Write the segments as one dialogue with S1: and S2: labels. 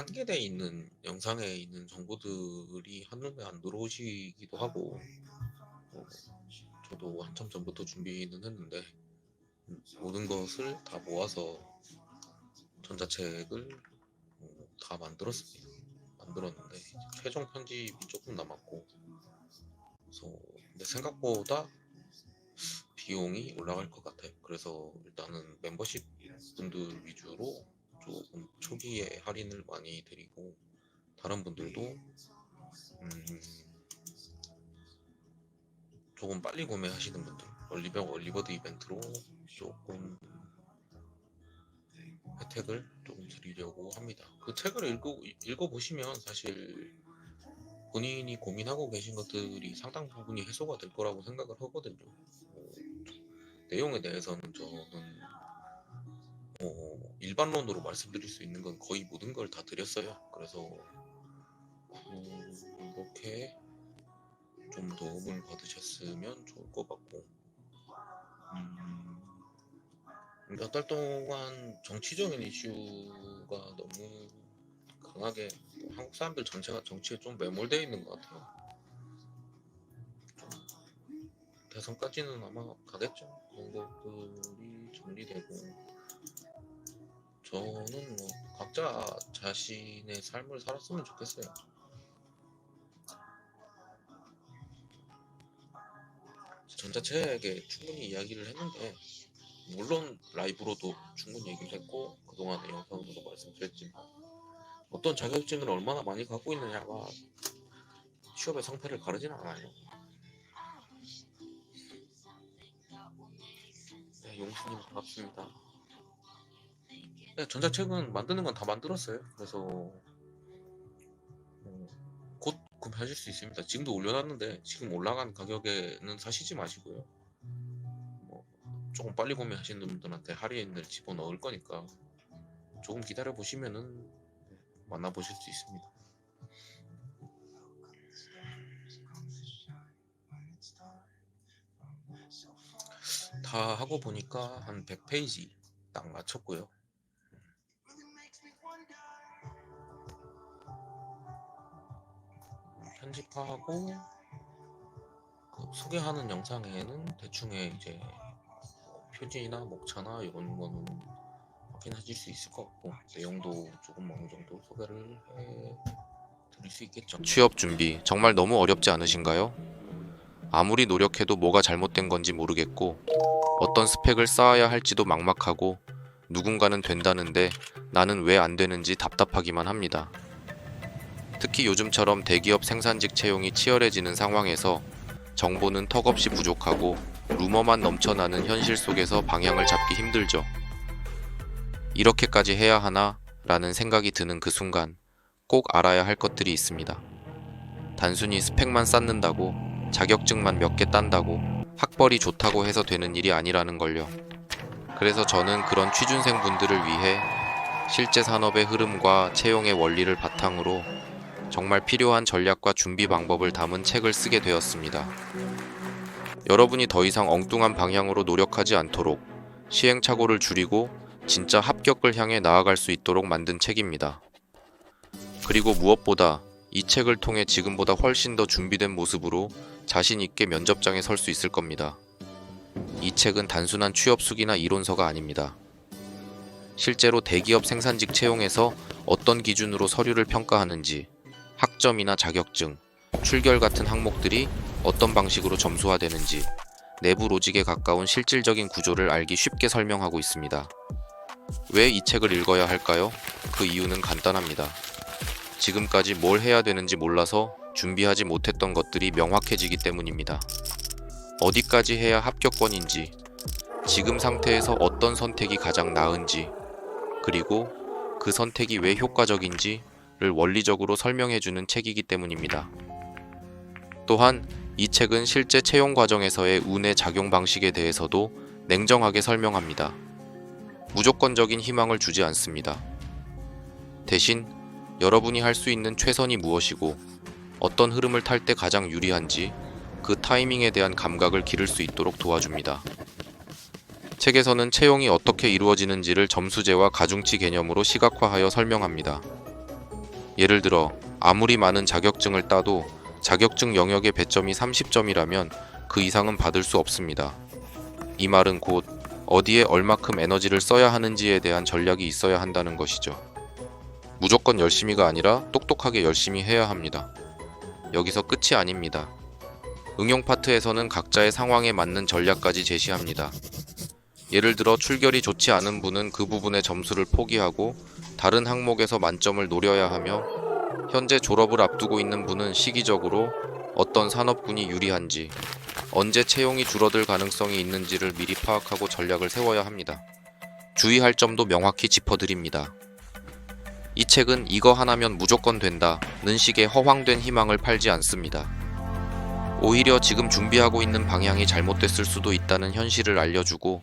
S1: 한계돼 있는 영상에 있는 정보들이 한눈에 안 들어오시기도 하고 어, 저도 한참 전부터 준비는 했는데 음, 모든 것을 다 모아서 전자책을 어, 다 만들었습니다. 만들었는데 최종 편집이 조금 남았고 그래서 근데 생각보다 비용이 올라갈 것 같아요. 그래서 일단은 멤버십 분들 위주로 조금 초기에 할인을 많이 드리고 다른 분들도 음, 조금 빨리 구매하시는 분들 얼리버 얼리버드 이벤트로 조금 혜택을 조금 드리려고 합니다. 그 책을 읽어 읽어 보시면 사실 본인이 고민하고 계신 것들이 상당 부분이 해소가 될 거라고 생각을 하거든요. 어, 내용에 대해서는 저는 어, 일반론으로 말씀드릴 수 있는 건 거의 모든 걸 다 드렸어요. 그래서 어, 이렇게 좀 도움을 받으셨으면 좋을 것 같고 음, 몇달 동안 정치적인 이슈가 너무 강하게 한국 사람들 전체가 정치에 좀 매몰되어 있는 것 같아요. 좀 대선까지는 아마 가겠죠. 것들이 정리되고 저는 뭐 각자 자신의 삶을 살았으면 좋겠어요. 전자책에 충분히 이야기를 했는데 물론 라이브로도 충분히 얘기를 했고 그동안의 영상으로도 말씀드렸지만 어떤 자격증을 얼마나 많이 갖고 있느냐가 취업의 상태를 가르진 않아요. 네, 용수님 반갑습니다. 네, 전자책은 만드는 건 다 만들었어요. 그래서 어, 곧 구매하실 수 있습니다. 지금도 올려놨는데 지금 올라간 가격에는 사시지 마시고요. 뭐 조금 빨리 구매하시는 분들한테 할인을 집어 넣을 거니까 조금 기다려 보시면은 만나보실 수 있습니다. 다 하고 보니까 한 100페이지 딱 맞췄고요. 편집하고 그 소개하는 영상에는 대충의 이제 뭐 표지나 목차나 이런 거는 확인하실 수 있을 것 같고 내용도 조금 어느 정도 소개를 해 드릴 수 있겠죠.
S2: 취업 준비 정말 너무 어렵지 않으신가요? 아무리 노력해도 뭐가 잘못된 건지 모르겠고 어떤 스펙을 쌓아야 할지도 막막하고 누군가는 된다는데 나는 왜 안 되는지 답답하기만 합니다. 특히 요즘처럼 대기업 생산직 채용이 치열해지는 상황에서 정보는 턱없이 부족하고 루머만 넘쳐나는 현실 속에서 방향을 잡기 힘들죠. 이렇게까지 해야 하나? 라는 생각이 드는 그 순간 꼭 알아야 할 것들이 있습니다. 단순히 스펙만 쌓는다고 자격증만 몇 개 딴다고 학벌이 좋다고 해서 되는 일이 아니라는 걸요. 그래서 저는 그런 취준생 분들을 위해 실제 산업의 흐름과 채용의 원리를 바탕으로 정말 필요한 전략과 준비 방법을 담은 책을 쓰게 되었습니다. 여러분이 더 이상 엉뚱한 방향으로 노력하지 않도록 시행착오를 줄이고 진짜 합격을 향해 나아갈 수 있도록 만든 책입니다. 그리고 무엇보다 이 책을 통해 지금보다 훨씬 더 준비된 모습으로 자신 있게 면접장에 설 수 있을 겁니다. 이 책은 단순한 취업수기나 이론서가 아닙니다. 실제로 대기업 생산직 채용에서 어떤 기준으로 서류를 평가하는지, 학점이나 자격증, 출결 같은 항목들이 어떤 방식으로 점수화되는지, 내부 로직에 가까운 실질적인 구조를 알기 쉽게 설명하고 있습니다. 왜 이 책을 읽어야 할까요? 그 이유는 간단합니다. 지금까지 뭘 해야 되는지 몰라서 준비하지 못했던 것들이 명확해지기 때문입니다. 어디까지 해야 합격권인지, 지금 상태에서 어떤 선택이 가장 나은지, 그리고 그 선택이 왜 효과적인지를 원리적으로 설명해주는 책이기 때문입니다. 또한 이 책은 실제 채용 과정에서의 운의 작용 방식에 대해서도 냉정하게 설명합니다. 무조건적인 희망을 주지 않습니다. 대신 여러분이 할 수 있는 최선이 무엇이고 어떤 흐름을 탈 때 가장 유리한지 그 타이밍에 대한 감각을 기를 수 있도록 도와줍니다. 책에서는 채용이 어떻게 이루어지는지를 점수제와 가중치 개념으로 시각화하여 설명합니다. 예를 들어 아무리 많은 자격증을 따도 자격증 영역의 배점이 30점이라면 그 이상은 받을 수 없습니다. 이 말은 곧 어디에 얼마큼 에너지를 써야 하는지에 대한 전략이 있어야 한다는 것이죠. 무조건 열심히가 아니라 똑똑하게 열심히 해야 합니다. 여기서 끝이 아닙니다. 응용 파트에서는 각자의 상황에 맞는 전략까지 제시합니다. 예를 들어 출결이 좋지 않은 분은 그 부분의 점수를 포기하고 다른 항목에서 만점을 노려야 하며 현재 졸업을 앞두고 있는 분은 시기적으로 어떤 산업군이 유리한지 언제 채용이 줄어들 가능성이 있는지를 미리 파악하고 전략을 세워야 합니다. 주의할 점도 명확히 짚어드립니다. 이 책은 이거 하나면 무조건 된다는 식의 허황된 희망을 팔지 않습니다. 오히려 지금 준비하고 있는 방향이 잘못됐을 수도 있다는 현실을 알려주고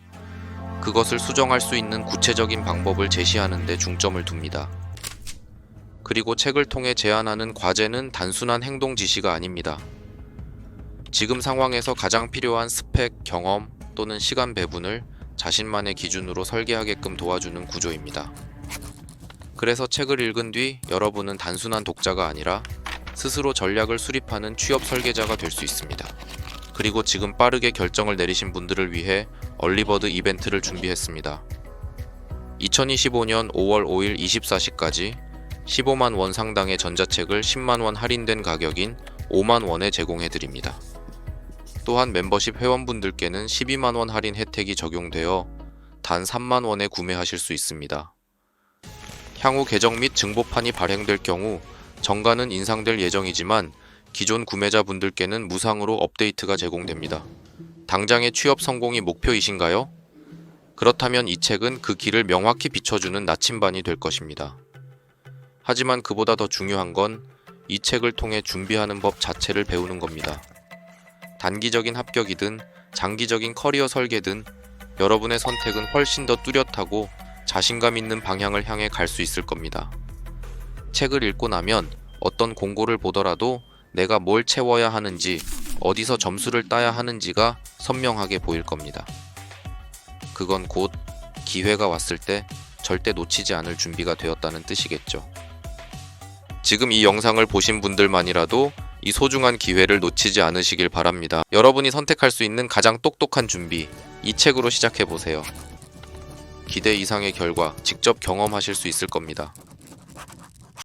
S2: 그것을 수정할 수 있는 구체적인 방법을 제시하는 데 중점을 둡니다. 그리고 책을 통해 제안하는 과제는 단순한 행동 지시가 아닙니다. 지금 상황에서 가장 필요한 스펙, 경험 또는 시간 배분을 자신만의 기준으로 설계하게끔 도와주는 구조입니다. 그래서 책을 읽은 뒤 여러분은 단순한 독자가 아니라 스스로 전략을 수립하는 취업 설계자가 될 수 있습니다. 그리고 지금 빠르게 결정을 내리신 분들을 위해 얼리버드 이벤트를 준비했습니다. 2025년 5월 5일 24시까지 15만 원 상당의 전자책을 10만 원 할인된 가격인 5만 원에 제공해 드립니다. 또한 멤버십 회원분들께는 12만 원 할인 혜택이 적용되어 단 3만 원에 구매하실 수 있습니다. 향후 개정 및 증보판이 발행될 경우 정가는 인상될 예정이지만 기존 구매자분들께는 무상으로 업데이트가 제공됩니다. 당장의 취업 성공이 목표이신가요? 그렇다면 이 책은 그 길을 명확히 비춰주는 나침반이 될 것입니다. 하지만 그보다 더 중요한 건 이 책을 통해 준비하는 법 자체를 배우는 겁니다. 단기적인 합격이든 장기적인 커리어 설계든 여러분의 선택은 훨씬 더 뚜렷하고 자신감 있는 방향을 향해 갈 수 있을 겁니다. 책을 읽고 나면 어떤 공고를 보더라도 내가 뭘 채워야 하는지, 어디서 점수를 따야 하는지가 선명하게 보일 겁니다. 그건 곧 기회가 왔을 때 절대 놓치지 않을 준비가 되었다는 뜻이겠죠. 지금 이 영상을 보신 분들만이라도 이 소중한 기회를 놓치지 않으시길 바랍니다. 여러분이 선택할 수 있는 가장 똑똑한 준비, 이 책으로 시작해 보세요. 기대 이상의 결과 직접 경험하실 수 있을 겁니다.